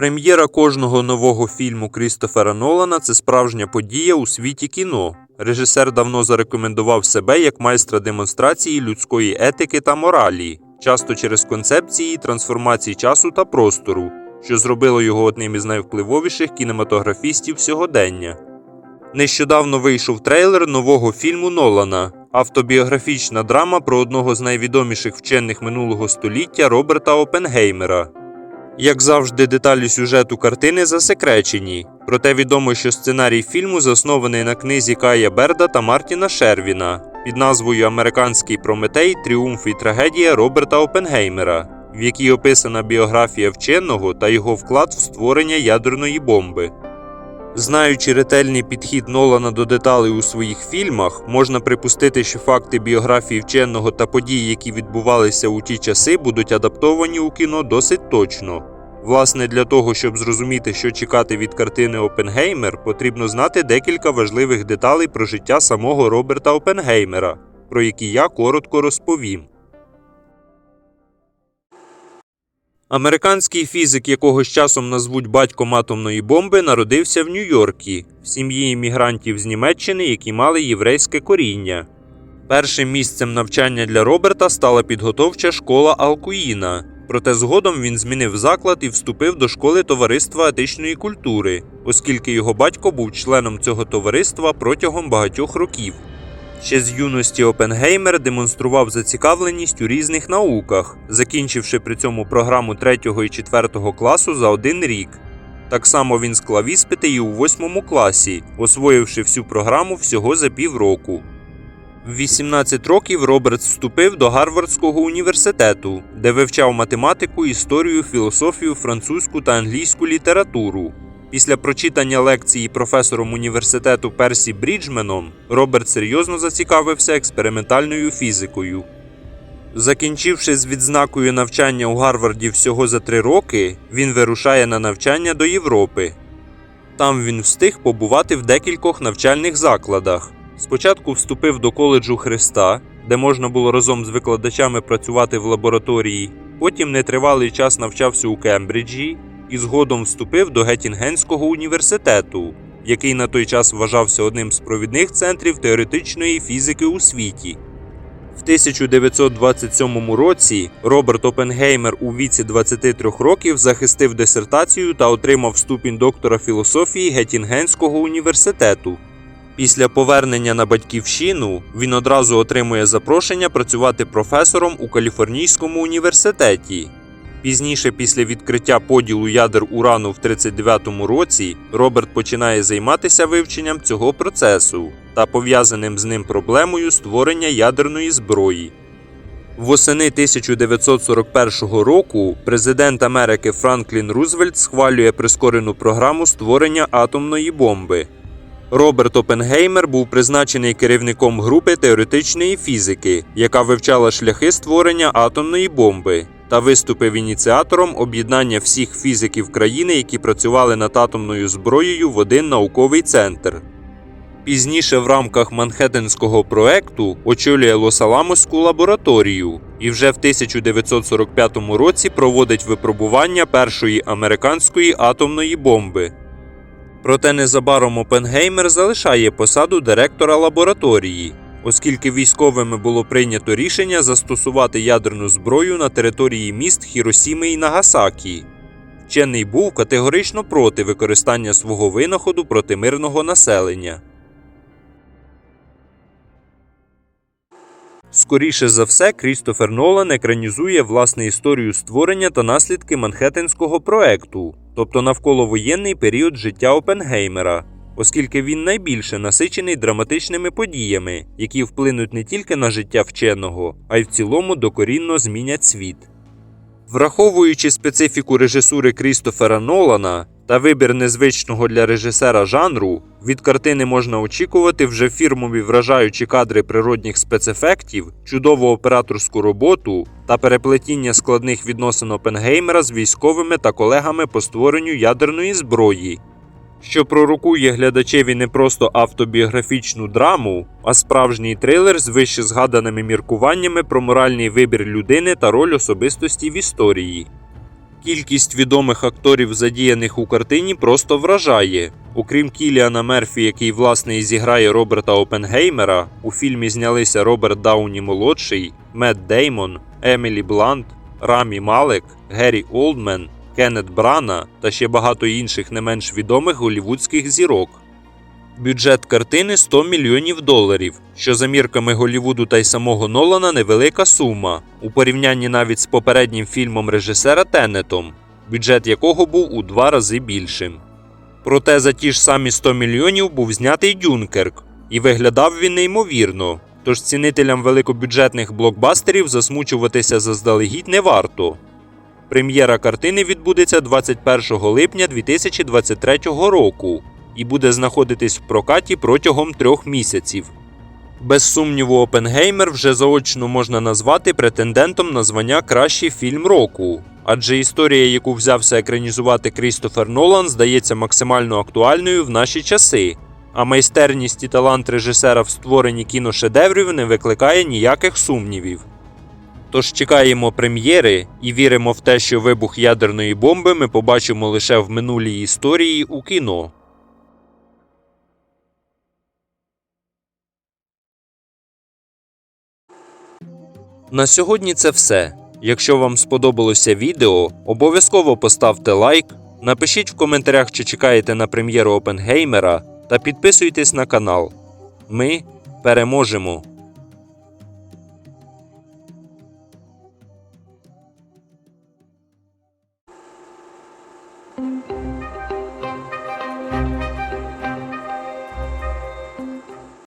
Прем'єра кожного нового фільму Крістофера Нолана це справжня подія у світі кіно. Режисер давно зарекомендував себе як майстра демонстрації людської етики та моралі, часто через концепції трансформації часу та простору, що зробило його одним із найвпливовіших кінематографістів сьогодення. Нещодавно вийшов трейлер нового фільму Нолана, автобіографічна драма про одного з найвідоміших вчених минулого століття Роберта Опенгеймера. Як завжди, деталі сюжету картини засекречені, проте відомо, що сценарій фільму заснований на книзі Кая Берда та Мартіна Шервіна під назвою Американський Прометей Тріумф і трагедія Роберта Опенгеймера, в якій описана біографія вченого та його вклад в створення ядерної бомби. Знаючи ретельний підхід Нолана до деталей у своїх фільмах, можна припустити, що факти біографії вченого та події, які відбувалися у ті часи, будуть адаптовані у кіно досить точно. Власне, для того, щоб зрозуміти, що чекати від картини Опенгеймер, потрібно знати декілька важливих деталей про життя самого Роберта Опенгеймера, про які я коротко розповім. Американський фізик, якого з часом назвуть батьком атомної бомби, народився в Нью-Йоркі в сім'ї іммігрантів з Німеччини, які мали єврейське коріння. Першим місцем навчання для Роберта стала підготовча школа Алкуїна. Проте згодом він змінив заклад і вступив до школи товариства етичної культури, оскільки його батько був членом цього товариства протягом багатьох років. Ще з юності Опенгеймер демонстрував зацікавленість у різних науках, закінчивши при цьому програму 3 і 4 класу за один рік. Так само він склав іспити і у 8 класі, освоївши всю програму всього за півроку. В 18 років Робертс вступив до Гарвардського університету, де вивчав математику, історію, філософію, французьку та англійську літературу. Після прочитання лекції професором університету Персі Бріджменом Роберт серйозно зацікавився експериментальною фізикою. Закінчивши з відзнакою навчання у Гарварді всього за три роки, він вирушає на навчання до Європи. Там він встиг побувати в декількох навчальних закладах. Спочатку вступив до коледжу Христа, де можна було разом з викладачами працювати в лабораторії, потім нетривалий час навчався у Кембриджі і згодом вступив до Геттінгенського університету, який на той час вважався одним з провідних центрів теоретичної фізики у світі. В 1927 році Роберт Опенгеймер у віці 23 років захистив дисертацію та отримав ступінь доктора філософії Геттінгенського університету. Після повернення на батьківщину він одразу отримує запрошення працювати професором у Каліфорнійському університеті. Пізніше, після відкриття поділу ядер урану в 1939 році, Роберт починає займатися вивченням цього процесу та пов'язаним з ним проблемою створення ядерної зброї. Восени 1941 року президент Америки Франклін Рузвельт схвалює прискорену програму створення атомної бомби. Роберт Опенгеймер був призначений керівником групи теоретичної фізики, яка вивчала шляхи створення атомної бомби, та виступив ініціатором об'єднання всіх фізиків країни, які працювали над атомною зброєю в один науковий центр. Пізніше в рамках Манхеттенського проекту очолює Лос-Аламоську лабораторію і вже в 1945 році проводить випробування першої американської атомної бомби. Проте незабаром Опенгеймер залишає посаду директора лабораторії, оскільки військовими було прийнято рішення застосувати ядерну зброю на території міст Хіросіми і Нагасакі. Вчений був категорично проти використання свого винаходу проти мирного населення. Скоріше за все, Крістофер Нолан екранізує власне історію створення та наслідки Манхеттенського проекту, тобто навколовоєнний період життя Опенгеймера, оскільки він найбільше насичений драматичними подіями, які вплинуть не тільки на життя вченого, а й в цілому докорінно змінять світ. Враховуючи специфіку режисури Крістофера Нолана та вибір незвичного для режисера жанру, від картини можна очікувати вже фірмові вражаючі кадри природних спецефектів, чудову операторську роботу та переплетіння складних відносин Опенгеймера з військовими та колегами по створенню ядерної зброї, що пророкує глядачеві не просто автобіографічну драму, а справжній трилер з вище згаданими міркуваннями про моральний вибір людини та роль особистості в історії. Кількість відомих акторів, задіяних у картині, просто вражає. Окрім Кіліана Мерфі, який власне і зіграє Роберта Опенгеймера, у фільмі знялися Роберт Дауні молодший, Мет Деймон, Емілі Блант, Рамі Малек, Геррі Олдмен, Кеннет Брана та ще багато інших не менш відомих голівудських зірок. Бюджет картини 100 мільйонів доларів, що за мірками Голівуду та й самого Нолана невелика сума, у порівнянні навіть з попереднім фільмом режисера Теннетом, бюджет якого був у два рази більшим. Проте за ті ж самі 100 мільйонів був знятий Дюнкерк, і виглядав він неймовірно. Тож цінителям великобюджетних блокбастерів засмучуватися заздалегідь не варто. Прем'єра картини відбудеться 21 липня 2023 року і буде знаходитись в прокаті протягом трьох місяців. Без сумніву, Опенгеймер вже заочно можна назвати претендентом на звання Кращий фільм року, адже історія, яку взявся екранізувати Крістофер Нолан, здається максимально актуальною в наші часи. А майстерність і талант режисера в створенні кіношедеврів не викликає ніяких сумнівів. Тож чекаємо прем'єри і віримо в те, що вибух ядерної бомби ми побачимо лише в минулій історії у кіно. На сьогодні це все. Якщо вам сподобалося відео, обов'язково поставте лайк, напишіть в коментарях, чи чекаєте на прем'єру Опенгеймера, та підписуйтесь на канал. Ми переможемо!